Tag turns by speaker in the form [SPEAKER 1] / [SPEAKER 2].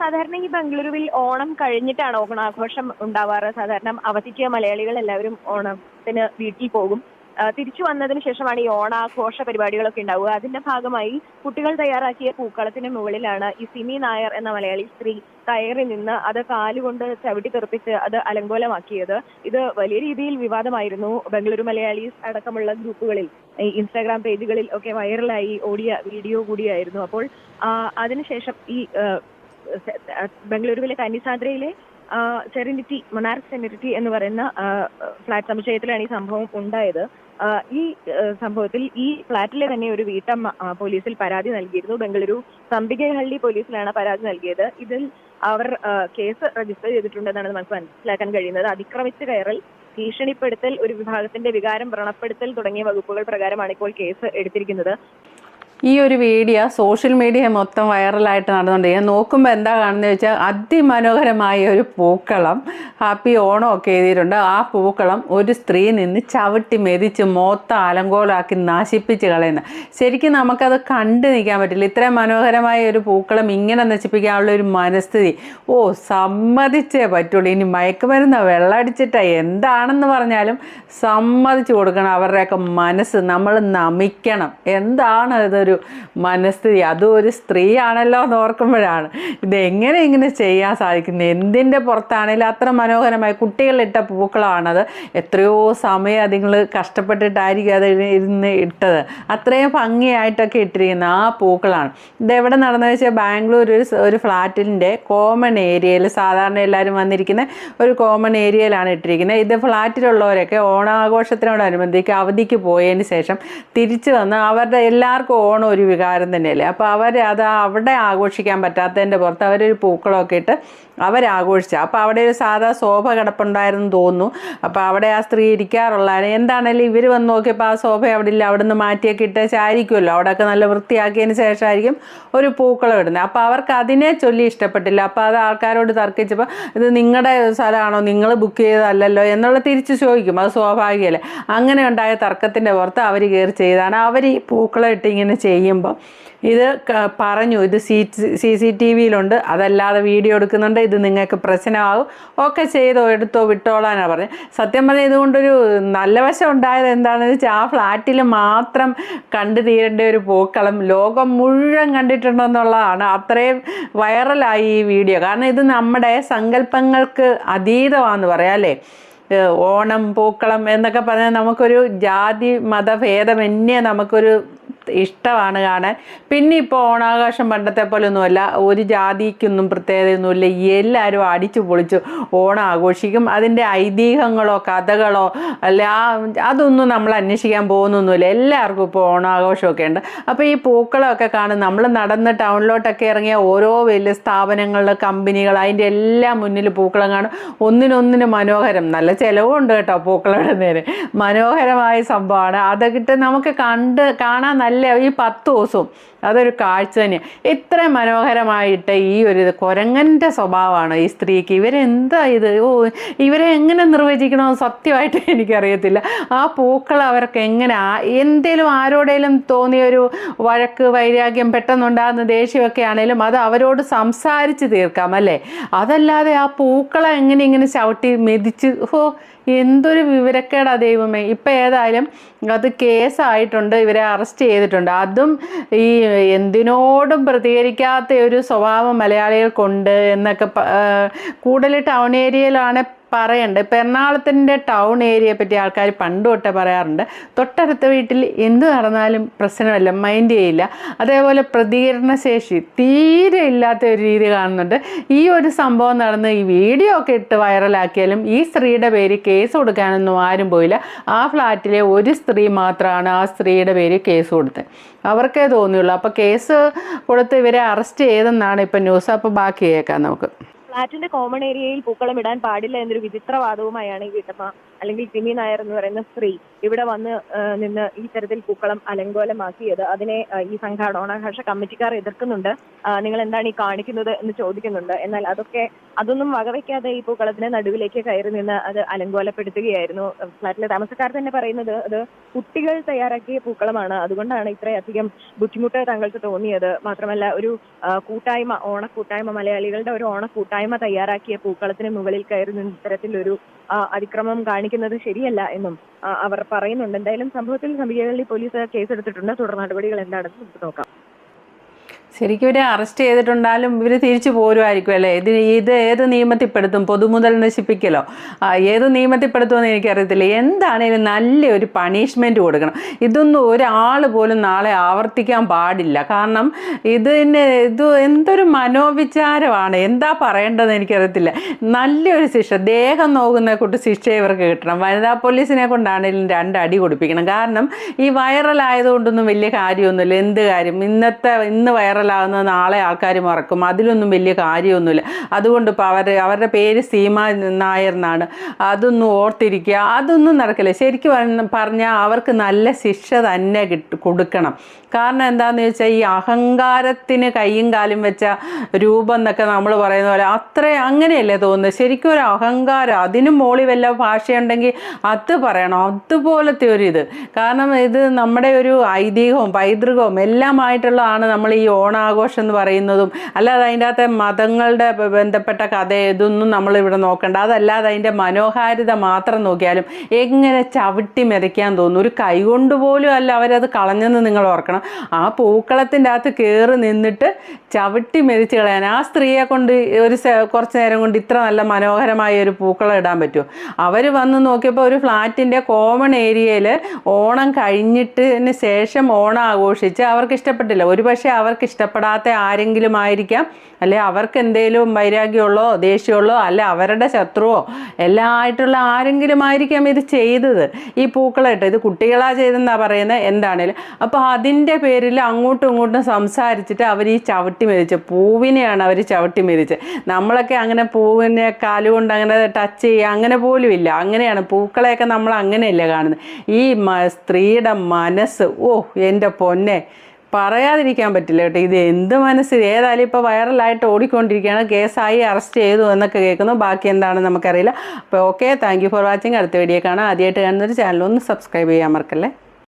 [SPEAKER 1] സാധാരണ ഈ ബംഗളൂരുവിൽ ഓണം കഴിഞ്ഞിട്ടാണ് ഓണാഘോഷം ഉണ്ടാവാറ്? സാധാരണ അവധിക്ക് മലയാളികൾ എല്ലാവരും ഓണത്തിന് വീട്ടിൽ പോകും. തിരിച്ചു വന്നതിന് ശേഷമാണ് ഈ ഓണാഘോഷ പരിപാടികളൊക്കെ ഉണ്ടാവുക. അതിന്റെ ഭാഗമായി കുട്ടികൾ തയ്യാറാക്കിയ പൂക്കളത്തിന് മുകളിലാണ് ഈ സിമി നായർ എന്ന മലയാളി സ്ത്രീ കയറി നിന്ന് അത് കാലുകൊണ്ട് ചവിട്ടി തെറിപ്പിച്ച് അത് അലങ്കോലമാക്കിയത്. ഇത് വലിയ രീതിയിൽ വിവാദമായിരുന്നു ബംഗളൂരു മലയാളീസ് അടക്കമുള്ള ഗ്രൂപ്പുകളിൽ. ഇൻസ്റ്റാഗ്രാം പേജുകളിൽ ഒക്കെ വൈറലായി ഓടിയ വീഡിയോ കൂടിയായിരുന്നു. അപ്പോൾ അതിനുശേഷം ഈ ബംഗളൂരുവിലെ കന്നിസാന്ദ്രയിലെ സെറിനിറ്റി മൊണാർക്ക് സെറിനിറ്റി എന്ന് പറയുന്ന ഫ്ലാറ്റ് സമുച്ചയത്തിലാണ് ഈ സംഭവം ഉണ്ടായത്. ഈ സംഭവത്തിൽ ഈ ഫ്ളാറ്റിലെ തന്നെ ഒരു വീട്ടമ്മ പോലീസിൽ പരാതി നൽകിയിരുന്നു. ബംഗളൂരു തമ്പികഹള്ളി പോലീസിലാണ് പരാതി നൽകിയത്. ഇതിൽ അവർ കേസ് രജിസ്റ്റർ ചെയ്തിട്ടുണ്ടെന്നാണ് നമുക്ക് മനസ്സിലാക്കാൻ കഴിയുന്നത്. അതിക്രമിച്ച് കയറൽ ഭീഷണിപ്പെടുത്തൽ ഒരു വിഭാഗത്തിന്റെ വികാരം വ്രണപ്പെടുത്തൽ തുടങ്ങിയ വകുപ്പുകൾ പ്രകാരമാണ് ഇപ്പോൾ കേസ് എടുത്തിരിക്കുന്നത്.
[SPEAKER 2] ഈ ഒരു വീഡിയോ സോഷ്യൽ മീഡിയ മൊത്തം വൈറലായിട്ട് നടന്നുകൊണ്ടിരിക്കുക നോക്കുമ്പോൾ എന്താ കാണുന്നത് വെച്ചാൽ അതിമനോഹരമായ ഒരു പൂക്കളം ഹാപ്പി ഓണം ഒക്കെ എഴുതിയിട്ടുണ്ട്. ആ പൂക്കളം ഒരു സ്ത്രീ നിന്ന് ചവിട്ടി മെതിച്ച് മൊത്തം അലങ്കോലാക്കി നശിപ്പിച്ച് കളയുന്ന. ശരിക്കും നമുക്കത് കണ്ടു നിൽക്കാൻ പറ്റില്ല. ഇത്രയും മനോഹരമായ ഒരു പൂക്കളം ഇങ്ങനെ നശിപ്പിക്കാനുള്ള ഒരു മനസ്ഥിതി. ഓ സമ്മതിച്ചേ പറ്റുള്ളൂ. ഇനി മയക്കുമരുന്ന് വെള്ളമടിച്ചിട്ടാ എന്താണെന്ന് പറഞ്ഞാലും സമ്മതിച്ചു കൊടുക്കണം. അവരുടെയൊക്കെ മനസ്സ് നമ്മൾ നമിക്കണം. എന്താണ് ഇതൊരു മനസ്ഥിതി. അതും ഒരു സ്ത്രീയാണല്ലോ എന്ന് ഓർക്കുമ്പോഴാണ്. ഇതെങ്ങനെ ഇങ്ങനെ ചെയ്യാൻ സാധിക്കുന്നത്? എന്തിന്റെ പുറത്താണെങ്കിലും അത്ര മനോഹരമായി കുട്ടികളിട്ട പൂക്കളാണത്. എത്രയോ സമയം അതുങ്ങൾ കഷ്ടപ്പെട്ടിട്ടായിരിക്കും അത് ഇരുന്ന് ഇട്ടത്. അത്രയും ഭംഗിയായിട്ടൊക്കെ ഇട്ടിരിക്കുന്ന ആ പൂക്കളാണ്. ഇതെവിടെ നടന്നതെന്ന് വെച്ചാൽ ബാംഗ്ലൂർ ഒരു ഒരു ഫ്ലാറ്റിന്റെ കോമൺ ഏരിയയിൽ സാധാരണ എല്ലാവരും വന്നിരിക്കുന്ന ഒരു കോമൺ ഏരിയയിലാണ് ഇട്ടിരിക്കുന്നത്. ഇത് ഫ്ലാറ്റിലുള്ളവരൊക്കെ ഓണാഘോഷത്തിനോടനുബന്ധിച്ച് അവധിക്ക് പോയതിന് ശേഷം തിരിച്ചു വന്ന് അവരുടെ എല്ലാവർക്കും ഓണം ഒരു വികാരം തന്നെയല്ലേ? അപ്പോൾ അവർ അത് അവിടെ ആഘോഷിക്കാൻ പറ്റാത്തതിന്റെ പുറത്ത് അവരൊരു പൂക്കളമൊക്കെ ഇട്ട് അവരാഘോഷിച്ചു അപ്പോൾ അവിടെ ഒരു സാധാ ശോഭ കിടപ്പുണ്ടായിരുന്നു തോന്നുന്നു. അപ്പോൾ അവിടെ ആ സ്ത്രീ ഇരിക്കാറുള്ളതാണ്. എന്താണേലും ഇവർ വന്ന് നോക്കിയപ്പോൾ ആ ശോഭ അവിടെ ഇല്ല. അവിടെ നിന്ന് മാറ്റിയൊക്കെ ഇട്ടേച്ചായിരിക്കുമല്ലോ. അവിടെയൊക്കെ നല്ല വൃത്തിയാക്കിയതിന് ശേഷമായിരിക്കും ഒരു പൂക്കളം ഇടുന്നത്. അപ്പോൾ അവർക്ക് അതിനെ ചൊല്ലി ഇഷ്ടപ്പെട്ടില്ല. അപ്പോൾ അത് ആൾക്കാരോട് തർക്കിച്ചപ്പോൾ ഇത് നിങ്ങളുടെ സ്ഥലമാണോ? നിങ്ങൾ ബുക്ക് ചെയ്തതല്ലല്ലോ? എന്നുള്ള തിരിച്ച് ചോദിക്കും. അത് സ്വാഭാവികമല്ലേ? അങ്ങനെ ഉണ്ടായ തർക്കത്തിന്റെ പുറത്ത് അവർ കയറി ചെയ്താണ്. അവർ ഈ പൂക്കളം ഇട്ട് ഇങ്ങനെ ചെയ്യുമ്പോൾ ഇത് പറഞ്ഞു ഇത് സി സി സി ടി വിയിലുണ്ട് അതല്ലാതെ വീഡിയോ എടുക്കുന്നുണ്ട് ഇത് നിങ്ങൾക്ക് പ്രശ്നമാകും ഒക്കെ ചെയ്തോ എടുത്തോ വിട്ടോളാനാണ് പറഞ്ഞത് സത്യം പറഞ്ഞാൽ ഇതുകൊണ്ടൊരു നല്ല വശം ഉണ്ടായത് എന്താണെന്ന് വെച്ചാൽ ആ ഫ്ലാറ്റിൽ മാത്രം കണ്ടു തീരേണ്ട ഒരു പൂക്കളം ലോകം മുഴുവൻ കണ്ടിട്ടുണ്ടെന്നുള്ളതാണ് അത്രയും വൈറലായി ഈ വീഡിയോ. കാരണം ഇത് നമ്മുടെ സങ്കല്പങ്ങൾക്ക് അതീതമാണെന്ന് പറയാം അല്ലേ? ഓണം പൂക്കളം എന്നൊക്കെ പറഞ്ഞാൽ നമുക്കൊരു ജാതി മതഭേദമന്യേ നമുക്കൊരു ഇഷ്ടമാണ് കാണാൻ. പിന്നെ ഇപ്പോൾ ഓണാഘോഷം പണ്ടത്തെ പോലെ ഒന്നുമല്ല ഒരു ജാതിക്കൊന്നും പ്രത്യേകതയൊന്നുമില്ല. എല്ലാവരും അടിച്ചു പൊളിച്ചു ഓണം ആഘോഷിക്കും. അതിന്റെ ഐതിഹ്യങ്ങളോ കഥകളോ അല്ല അതൊന്നും നമ്മൾ അന്വേഷിക്കാൻ പോകുന്നൊന്നുമില്ല. എല്ലാവർക്കും ഇപ്പോൾ ഓണാഘോഷമൊക്കെ ഉണ്ട്. അപ്പോൾ ഈ പൂക്കളമൊക്കെ കാണും. നമ്മൾ നടന്ന് ടൗണിലോട്ടൊക്കെ ഇറങ്ങിയ ഓരോ വലിയ സ്ഥാപനങ്ങൾ കമ്പനികൾ അതിന്റെ എല്ലാം മുന്നിൽ പൂക്കളം കാണും. ഒന്നിനൊന്നിന് മനോഹരം. നല്ല ചിലവുണ്ട് കേട്ടോ പൂക്കളം ഇടുന്നതിന് മനോഹരമായ സംഭവമാണ്. അതൊക്കെ നമുക്ക് കണ്ട് കാണാൻ നല്ല ഈ പത്ത് ദിവസവും അതൊരു കാഴ്ച തന്നെയാണ് ഇത്ര മനോഹരമായിട്ട് ഈ ഒരു കുരങ്ങന്റെ സ്വഭാവമാണ് ഈ സ്ത്രീക്ക്. ഇവരെന്താ ഇത്? ഓ ഇവരെ എങ്ങനെ നിർവചിക്കണമെന്ന് സത്യമായിട്ട് എനിക്കറിയത്തില്ല. ആ പൂക്കൾ അവർക്ക് എങ്ങനെ എന്തേലും ആരോടേലും തോന്നിയ ഒരു വഴക്ക് വൈരാഗ്യം പെട്ടെന്നുണ്ടാകുന്ന ദേഷ്യമൊക്കെ ആണേലും അത് അവരോട് സംസാരിച്ച് തീർക്കാം അല്ലേ? അതല്ലാതെ ആ പൂക്കളെ എങ്ങനെ ഇങ്ങനെ ചവിട്ടി മെതിച്ച് ഹോ എന്തൊരു വിവരക്കേടാ ദൈവമേ. ഇപ്പം ഏതായാലും അത് കേസായിട്ടുണ്ട്. ഇവരെ അറസ്റ്റ് ചെയ്തിട്ടുണ്ട്. അതും ഈ എന്തിനോടും പ്രതികരിക്കാത്ത ഒരു സ്വഭാവം മലയാളികൾക്കുണ്ട് എന്നൊക്കെ കൂടുതൽ ടൗൺ ഏരിയയിലാണ് പറയണ്ട്. ഇപ്പം എറണാകുളത്തിന്റെ ടൗൺ ഏരിയയെ പറ്റി ആൾക്കാർ പണ്ട് തൊട്ടേ പറയാറുണ്ട്. തൊട്ടടുത്ത വീട്ടിൽ എന്ത് നടന്നാലും പ്രശ്നമല്ല മൈൻഡ് ചെയ്യില്ല. അതേപോലെ പ്രതികരണശേഷി തീരെ ഇല്ലാത്ത ഒരു രീതി കാണുന്നുണ്ട്. ഈ ഒരു സംഭവം നടന്ന് ഈ വീഡിയോ ഒക്കെ ഇട്ട് വൈറലാക്കിയാലും ഈ സ്ത്രീയുടെ പേര് കേസ് കൊടുക്കാനൊന്നും ആരും പോയില്ല. ആ ഫ്ലാറ്റിലെ ഒരു സ്ത്രീ മാത്രമാണ് ആ സ്ത്രീയുടെ പേര് കേസ് കൊടുത്തത്. അവർക്കേ തോന്നിയുള്ളൂ. അപ്പോൾ കേസ് കൊടുത്ത് ഇവരെ അറസ്റ്റ് ചെയ്തെന്നാണ് ഇപ്പം ന്യൂസ് അപ്പോൾ ബാക്കി കേൾക്കാം നമുക്ക്.
[SPEAKER 1] ഫ്ളാറ്റിന്റെ കോമൺ ഏരിയയിൽ പൂക്കളം ഇടാൻ പാടില്ല എന്നൊരു വിചിത്രവാദവുമായാണ് ഈ വീട്ടമ്മ. അല്ലെങ്കിൽ ജിമി നായർ എന്ന് പറയുന്ന സ്ത്രീ ഇവിടെ വന്ന് നിന്ന് ഈ തരത്തിൽ പൂക്കളം അലങ്കോലമാക്കിയത് അതിനെ ഈ സംഘാടന ഓണാഘോഷ കമ്മിറ്റിക്കാർ എതിർക്കുന്നുണ്ട്. നിങ്ങൾ എന്താണ് ഈ കാണിക്കുന്നത് എന്ന് ചോദിക്കുന്നുണ്ട്. എന്നാൽ അതൊക്കെ അതൊന്നും വകവയ്ക്കാതെ ഈ പൂക്കളത്തിന് നടുവിലേക്ക് കയറി നിന്ന് അത് അലങ്കോലപ്പെടുത്തുകയായിരുന്നു. ഫ്ലാറ്റിലെ താമസക്കാർ തന്നെ പറയുന്നത് അത് കുട്ടികൾ തയ്യാറാക്കിയ പൂക്കളമാണ്. അതുകൊണ്ടാണ് ഇത്രയധികം ബുദ്ധിമുട്ട് താങ്കൾക്ക് തോന്നിയത്. മാത്രമല്ല ഒരു കൂട്ടായ്മ ഓണക്കൂട്ടായ്മ മലയാളികളുടെ ഒരു ഓണക്കൂട്ടായ്മ തയ്യാറാക്കിയ പൂക്കളത്തിന് മുകളിൽ കയറി നിന്ന് ഇത്തരത്തിലൊരു അതിക്രമം അതിക്രമം കാണിക്കുന്നത് ശരിയല്ല എന്നും അവർ പറയുന്നുണ്ട്. എന്തായാലും സംഭവത്തിൽ സംബികകളിൽ പോലീസ് കേസെടുത്തിട്ടുണ്ട്. തുടർ നടപടികൾ എന്താണെന്ന് നമുക്ക് നോക്കാം.
[SPEAKER 2] ശരിക്കും ഇവരെ അറസ്റ്റ് ചെയ്തിട്ടുണ്ടാലും ഇവർ തിരിച്ചു പോരുമായിരിക്കും അല്ലേ? ഇത് ഇത് ഏത് നിയമത്തിൽപ്പെടുത്തും? പൊതുമുതൽ നശിപ്പിക്കലോ? ഏത് നിയമത്തിൽപ്പെടുത്തുമെന്ന് എനിക്കറിയത്തില്ല. എന്താണേലും നല്ലൊരു പണിഷ്മെന്റ് കൊടുക്കണം. ഇതൊന്നും ഒരാൾ പോലും നാളെ ആവർത്തിക്കാൻ പാടില്ല. കാരണം ഇതിന് ഇത് എന്തൊരു മനോവിചാരമാണ്. എന്താ പറയേണ്ടതെന്ന് എനിക്കറിയത്തില്ല. നല്ലൊരു ശിക്ഷ. ദേഹം നോക്കുന്ന കൂട്ട് ശിക്ഷ ഇവർക്ക് കിട്ടണം. വനിതാ പോലീസിനെ കൊണ്ടാണെങ്കിലും രണ്ടടി കൊടുപ്പിക്കണം. കാരണം ഈ വൈറലായതുകൊണ്ടൊന്നും വലിയ കാര്യമൊന്നുമില്ല. എന്ത് കാര്യം? ഇന്നത്തെ ഇന്ന് വൈറലാകുന്നത് നാളെ ആൾക്കാർ മറക്കും. അതിലൊന്നും വലിയ കാര്യമൊന്നുമില്ല. അതുകൊണ്ട് ഇപ്പോൾ അവർ അവരുടെ പേര് സീമ നായർ എന്നാണ് അതൊന്നും ഓർത്തിരിക്കുക. അതൊന്നും നടക്കില്ല. ശരിക്കും പറഞ്ഞാൽ അവർക്ക് നല്ല ശിക്ഷ തന്നെ കിട്ട കൊടുക്കണം. കാരണം എന്താണെന്ന് വെച്ചാൽ ഈ അഹങ്കാരത്തിന് കൈയും കാലും വെച്ച രൂപം എന്നൊക്കെ നമ്മൾ പറയുന്ന പോലെ അത്ര അങ്ങനെയല്ലേ തോന്നുന്നത്? ശരിക്കും ഒരു അഹങ്കാരം. അതിനും മോളി വല്ല ഭാഷയുണ്ടെങ്കിൽ അത് പറയണം. അതുപോലത്തെ ഒരു ഇത്. കാരണം ഇത് നമ്മുടെ ഒരു ഐതിഹ്യവും പൈതൃകവും എല്ലാമായിട്ടുള്ളതാണ് നമ്മൾ ഈ ഓണാഘോഷം എന്ന് പറയുന്നതും അല്ലാതെ അതിന്റെ അകത്തെ മതങ്ങളുടെ ബന്ധപ്പെട്ട കഥ ഇതൊന്നും നമ്മളിവിടെ നോക്കേണ്ട. അതല്ലാതെ അതിന്റെ മനോഹാരിത മാത്രം നോക്കിയാലും എങ്ങനെ ചവിട്ടി മെതിക്കാൻ തോന്നും. ഒരു കൈകൊണ്ട് പോലും അല്ല അവരത് കളഞ്ഞെന്ന് നിങ്ങൾ ഓർക്കണം. ആ പൂക്കളത്തിന്റെ അകത്ത് കയറി നിന്നിട്ട് ചവിട്ടി മെതിച്ച് കളയാൻ ആ സ്ത്രീയെ കൊണ്ട് ഒരു കുറച്ച് നേരം കൊണ്ട് ഇത്ര നല്ല മനോഹരമായ ഒരു പൂക്കളം ഇടാൻ പറ്റുമോ? അവർ വന്ന് നോക്കിയപ്പോൾ ഒരു ഫ്ലാറ്റിന്റെ കോമൺ ഏരിയയിൽ ഓണം കഴിഞ്ഞിട്ടിന് ശേഷം ഓണം ആഘോഷിച്ച് അവർക്ക് ഇഷ്ടപ്പെട്ടില്ല. ഒരു പക്ഷേ അവർക്ക് ഇഷ്ടപ്പെടാത്ത ആരെങ്കിലും ആയിരിക്കാം അല്ലെ അവർക്ക് എന്തെങ്കിലും വൈരാഗ്യമുള്ളോ ദേഷ്യമുള്ളോ അല്ല അവരുടെ ശത്രുവോ എല്ലാം ആയിട്ടുള്ള ആരെങ്കിലും ആയിരിക്കാം ഇത് ചെയ്തത്. ഈ പൂക്കളായിട്ട് ഇത് കുട്ടികളാ ചെയ്തെന്നാ പറയുന്നത് എന്താണേലും. അപ്പോൾ അതിന്റെ പേരിൽ അങ്ങോട്ടും ഇങ്ങോട്ടും സംസാരിച്ചിട്ട് അവർ ഈ ചവിട്ടി മെതിച്ച് പൂവിനെയാണ് അവർ ചവിട്ടി മെതിച്ച്. നമ്മളൊക്കെ അങ്ങനെ പൂവിനെ കാലുകൊണ്ട് അങ്ങനെ ടച്ച് ചെയ്യുക അങ്ങനെ പോലും ഇല്ല അങ്ങനെയാണ് പൂക്കളെയൊക്കെ നമ്മൾ അങ്ങനെയല്ലേ കാണുന്നത്. ഈ സ്ത്രീയുടെ മനസ്സ് ഓ എന്റെ പൊന്നെ പറയാതിരിക്കാൻ പറ്റില്ല കേട്ടോ. ഇത് എന്ത് മനസ്സിൽ ഏതായാലും ഇപ്പോൾ വൈറലായിട്ട് ഓടിക്കൊണ്ടിരിക്കുകയാണ്. കേസായി അറസ്റ്റ് ചെയ്തു എന്നൊക്കെ കേൾക്കുന്നു. ബാക്കി എന്താണെന്ന് നമുക്കറിയില്ല. അപ്പോൾ ഓക്കെ താങ്ക് ഫോർ വാച്ചിങ് അടുത്ത വീഡിയോ കാണാം. ആദ്യമായിട്ട് കാണുന്നൊരു ചാനൽ ഒന്ന് സബ്സ്ക്രൈബ് ചെയ്യാൻ മറക്കല്ലേ?